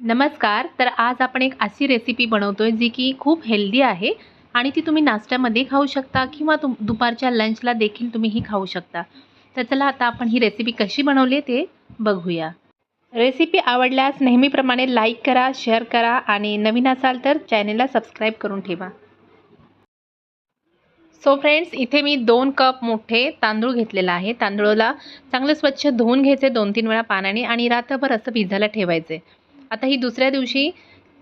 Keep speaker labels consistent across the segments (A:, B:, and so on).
A: नमस्कार तर आज आपण एक अशी रेसिपी बनवतो आहे जी की खूप हेल्दी आहे आणि ती तुम्ही नाश्त्यामध्ये खाऊ शकता किंवा तुम दुपारच्या लंचला देखील तुम्ही ही खाऊ शकता. तर चला आता आपण ही रेसिपी कशी बनवली ते बघूया. रेसिपी आवडल्यास नेहमीप्रमाणे लाईक करा शेअर करा आणि नवीन असाल तर चॅनेलला सबस्क्राईब करून ठेवा. सो फ्रेंड्स इथे मी दोन कप मोठे तांदूळ घेतलेला आहे. तांदूळाला चांगलं स्वच्छ धुवून घ्यायचे दोन तीन वेळा पाण्याने आणि रात्रभर असं भिजायला ठेवायचे. आता ही दुसऱ्या दिवशी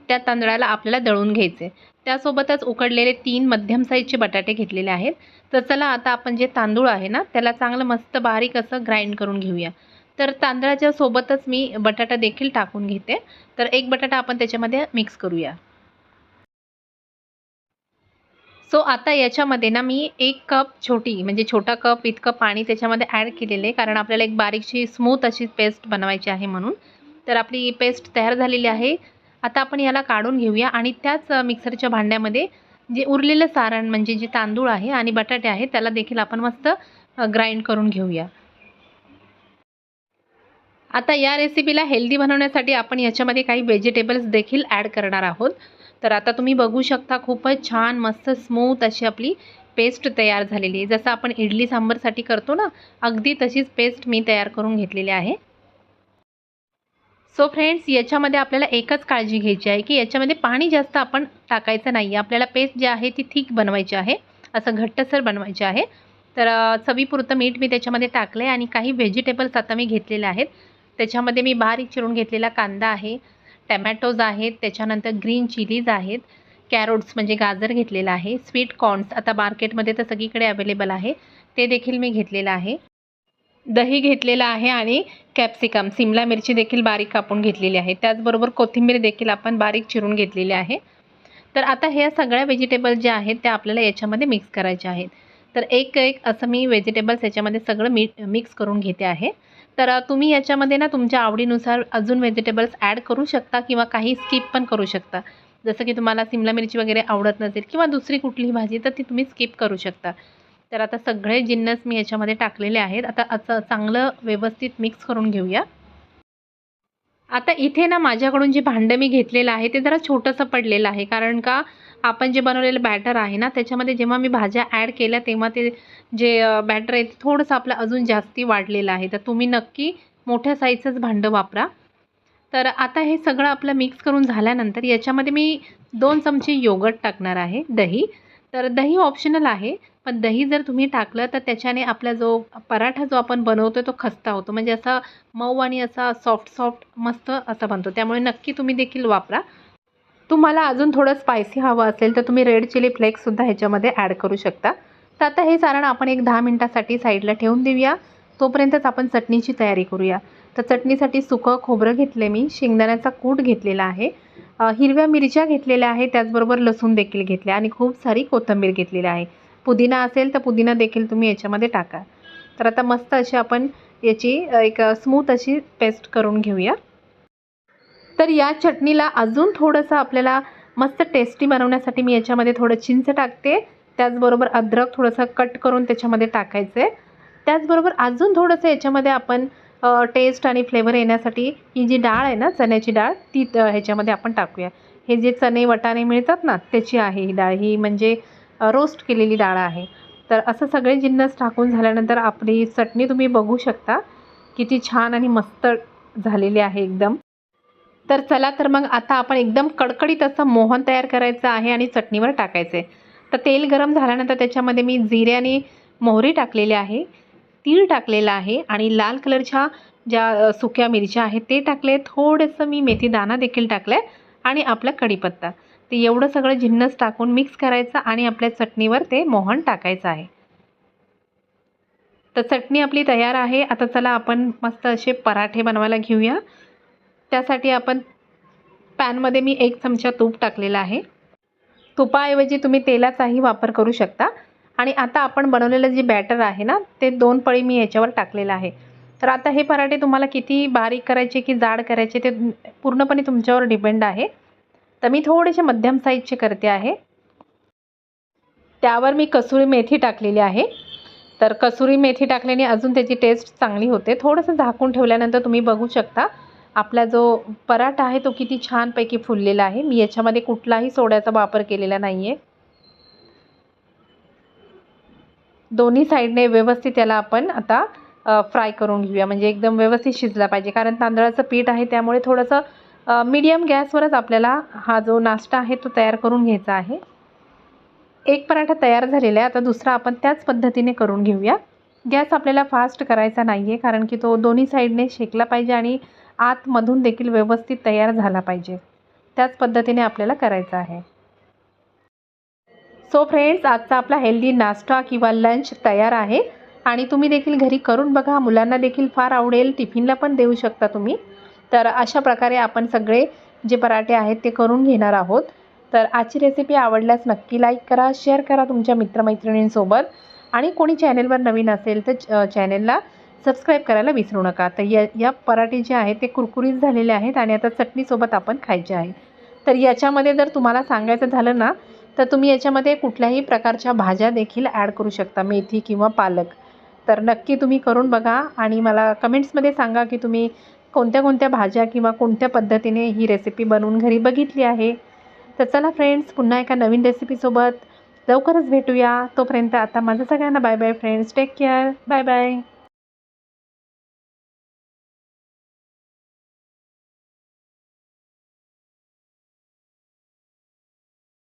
A: त्या तांदळाला आपल्याला दळून घ्यायचे. त्यासोबतच उकडलेले तीन मध्यम साईजचे बटाटे घेतलेले आहेत. तर चला आता आपण जे तांदूळ आहे ना त्याला चांगलं मस्त बारीक असं ग्राइंड करून घेऊया. तर तांदळाच्या सोबतच मी बटाटा देखील टाकून घेते. तर एक बटाटा आपण त्याच्यामध्ये मिक्स करूया. सो आता याच्यामध्ये ना मी एक कप छोटी म्हणजे छोटा कप इतकं पाणी त्याच्यामध्ये ॲड केलेलं आहे. कारण आपल्याला एक बारीकशी स्मूथ अशी पेस्ट बनवायची आहे म्हणून. तर आपली पेस्ट तयार झालेली आहे. आता आपण याला काढून घेऊया आणि त्याच मिक्सरच्या भांड्यामध्ये जे उरलेलं सारण म्हणजे जे तांदूळ आहे आणि बटाटे आहे त्याला देखील आपण मस्त ग्राइंड करून घेऊया. आता या रेसिपीला हेल्दी बनवण्यासाठी आपण याच्यामध्ये काही व्हेजिटेबल्स देखील ॲड करणार आहोत. तर आता तुम्ही बघू शकता खूपच छान मस्त स्मूथ अशी आपली पेस्ट तयार झालेली आहे. जसं आपण इडली सांबारसाठी करतो ना अगदी तशीच पेस्ट मी तयार करून घेतलेली आहे. सो फ्रेंड्स याच्यामध्ये आपल्याला एकच काळजी घ्यायची आहे की याच्यामध्ये पाणी जास्त आपण टाकायचं नाही. आहे आपल्याला पेस्ट जी आहे ती थिक बनवायची आहे. असं घट्टसर बनवायचे आहे. तर चवीपुरतं मीठ मी त्याच्यामध्ये टाकलं आहे आणि काही व्हेजिटेबल्स आता मी घेतलेले आहेत. त्याच्यामध्ये मी बारीक चिरून घेतलेला कांदा आहे टमॅटोज आहेत त्याच्यानंतर ग्रीन चिलीज आहेत कॅरोट्स म्हणजे गाजर घेतलेला आहे स्वीट कॉर्न्स आता मार्केटमध्ये तर सगळीकडे अवेलेबल आहे. ते देखील मी घेतलेलं आहे. दही घेतलेलं आहे आणि कॅप्सिकम सिमला मिरची देखील बारीक कापून घेतलेली आहे. त्याचबरोबर कोथिंबीर देखील आपण बारीक चिरून घेतलेली आहे. तर आता ह्या सगळ्या व्हेजिटेबल ज्या आहेत त्या आपल्याला याच्यामध्ये मिक्स करायच्या आहेत. तर एक एक असं मी व्हेजिटेबल्स याच्यामध्ये सगळं मी मिक्स करून घेते आहे. तर तुम्ही याच्यामध्ये ना तुमच्या आवडीनुसार अजून व्हेजिटेबल्स ॲड करू शकता किंवा काही स्किप पण करू शकता. जसं की तुम्हाला सिमला मिरची वगैरे आवडत नसेल किंवा दुसरी कुठलीही भाजी तर ती तुम्ही स्किप करू शकता. तर आता सगळे जिन्नस मी याच्यामध्ये टाकलेले आहेत. आता असं चांगलं व्यवस्थित मिक्स करून घेऊया. आता इथे ना माझ्याकडून जे भांडं मी घेतलेलं आहे ते जरा छोटंसं पडलेलं आहे. कारण का आपण जे बनवलेलं बॅटर आहे ना त्याच्यामध्ये जेव्हा मी भाज्या ॲड केल्या तेव्हा ते जे बॅटर आहे ते थोडंसं आपलं अजून जास्ती वाढलेलं आहे. तर तुम्ही नक्की मोठ्या साईजचंच भांडं वापरा. तर आता हे सगळं आपलं मिक्स करून झाल्यानंतर याच्यामध्ये मी दोन चमचे योगट टाकणार आहे दही. तर दही ऑप्शनल आहे. पण दही जर तुम्ही टाकलं तर त्याच्याने आपला जो पराठा जो आपण बनवतो तो खस्ता होतो. म्हणजे असा मऊ आणि असा सॉफ्ट सॉफ्ट मस्त असा बनतो. त्यामुळे नक्की तुम्ही देखील वापरा. तुम्हाला अजून थोडं स्पायसी हवं असेल तर तुम्ही रेड चिली फ्लेक्ससुद्धा ह्याच्यामध्ये ॲड करू शकता. तर आता हे सारण आपण एक दहा मिनटासाठी साईडला ठेवून देऊया. तोपर्यंतच आपण चटणीची तयारी करूया. तर चटणीसाठी सुकं खोबरं घेतले मी. शेंगदाण्याचा कूट घेतलेला आहे. हिरव्या मिरच्या घेतलेल्या आहे त्याचबरोबर लसूण देखील घेतले आणि खूप सारी कोथिंबीर घेतलेली आहे. पुदिना असेल तर पुदिना देखील तुम्ही याच्यामध्ये टाका. तर आता मस्त अशी आपण याची एक स्मूथ अशी पेस्ट करून घेऊया. तर या चटणीला अजून थोडंसं आपल्याला मस्त टेस्टी बनवण्यासाठी मी याच्यामध्ये थोडं चिंच टाकते. त्याचबरोबर अद्रक थोडंसं कट करून त्याच्यामध्ये टाकायचं. आहे त्याचबरोबर अजून थोडंसं याच्यामध्ये आपण टेस्ट आणि फ्लेवर येण्यासाठी ही जी डाळ आहे ना चण्याची डाळ ती ह्याच्यामध्ये आपण टाकूया. हे जे चणे वटाणे मिळतात ना त्याची आहे ही डाळ. ही म्हणजे रोस्ट केलेली डाळ आहे. तर असं सगळे जिन्नस टाकून झाल्यानंतर आपली चटणी तुम्ही बघू शकता. किती छान आणि मस्त झालेली आहे एकदम. तर चला तर मग आता आपण एकदम कडकडीत असं मोहन तयार करायचं आहे आणि चटणीवर टाकायचं आहे तर तेल गरम झाल्यानंतर त्याच्यामध्ये मी जिरे आणि मोहरी टाकलेले आहे. तीळ टाकलेलं आहे आणि लाल कलरच्या ज्या सुक्या मिरच्या आहेत ते टाकले थोडंसं मी मेथीदाणा देखील टाकलं आहे आणि आपला कढीपत्ता. ते एवढं सगळं जिन्नस टाकून मिक्स करायचं आणि आपल्या चटणीवर ते मोहन टाकायचं आहे. तर चटणी आपली तयार आहे. आता चला आपण मस्त असे पराठे बनवायला घेऊया. त्यासाठी आपण पॅनमध्ये मी एक चमचा तूप टाकलेला आहे. तुपाऐवजी तुम्ही तेलाचाही वापर करू शकता. आणि आता आपण बनवलेलं जे बॅटर आहे ना ते दोन पळी मी याच्यावर टाकलेलं आहे. तर आता हे पराठे तुम्हाला किती बारीक करायचे की जाड करायचे ते पूर्णपणे तुमच्यावर डिपेंड आहे. तर मी थोडेसे मध्यम साईजचे करते आहे. त्यावर मी कसुरी मेथी टाकलेली आहे. तर कसुरी मेथी टाकल्याने अजून त्याची टेस्ट चांगली होते. थोडंसं झाकून ठेवल्यानंतर तुम्ही बघू शकता आपला जो पराठा आहे तो किती छानपैकी फुललेला आहे. मी याच्यामध्ये कुठलाही सोड्याचा वापर केलेला नाही आहे दोन्ही साईडने व्यवस्थित त्याला आपण आता फ्राय करून घेऊया. म्हणजे एकदम व्यवस्थित शिजला पाहिजे. कारण तांदळाचं पीठ आहे त्यामुळे थोडंसं मीडियम गॅसवरच आपल्याला हा जो नाश्ता आहे तो तयार करून घ्यायचा आहे. एक पराठा तयार झालेला आहे. आता दुसरा आपण त्याच पद्धतीने करून घेऊया. गॅस आपल्याला फास्ट करायचा नाही आहे कारण की तो दोन्ही साईडने शेकला पाहिजे आणि आतमधून देखील व्यवस्थित तयार झाला पाहिजे. त्याच पद्धतीने आपल्याला करायचा आहे. सो फ्रेंड्स आजचा आपला हेल्दी नाश्ता किंवा लंच तयार आहे. आणि तुम्ही देखील घरी करून बघा. मुलांना देखील फार आवडेल. टिफिनला पण देऊ शकता तुम्ही. तर अशा प्रकारे आपण सगळे जे पराठे आहेत ते करून घेणार आहोत. तर आजची रेसिपी आवडल्यास नक्की लाईक करा शेअर करा तुमच्या मित्रमैत्रिणींसोबत. आणि कोणी चॅनेलवर नवीन असेल तर चॅनेलला सबस्क्राईब करायला विसरू नका. तर या या पराठे जे आहेत ते कुरकुरीत झालेले आहेत आणि आता चटणीसोबत आपण खायचे आहे. तर याच्यामध्ये जर तुम्हाला सांगायचं झालं ना तर तुम्ही याच्यामध्ये कुठल्याही प्रकारच्या भाज्या देखील ॲड करू शकता मेथी किंवा पालक. तर नक्की तुम्ही करून बघा आणि मला कमेंट्समध्ये सांगा की तुम्ही कोणत्या कोणत्या भाज्या किंवा कोणत्या पद्धतीने ही रेसिपी बनवून घरी बघितली आहे? तर चला फ्रेंड्स पुन्हा एका नवीन रेसिपीसोबत लवकरच भेटूया. तोपर्यंत आता माझं सगळ्यांना bye bye friends take care bye bye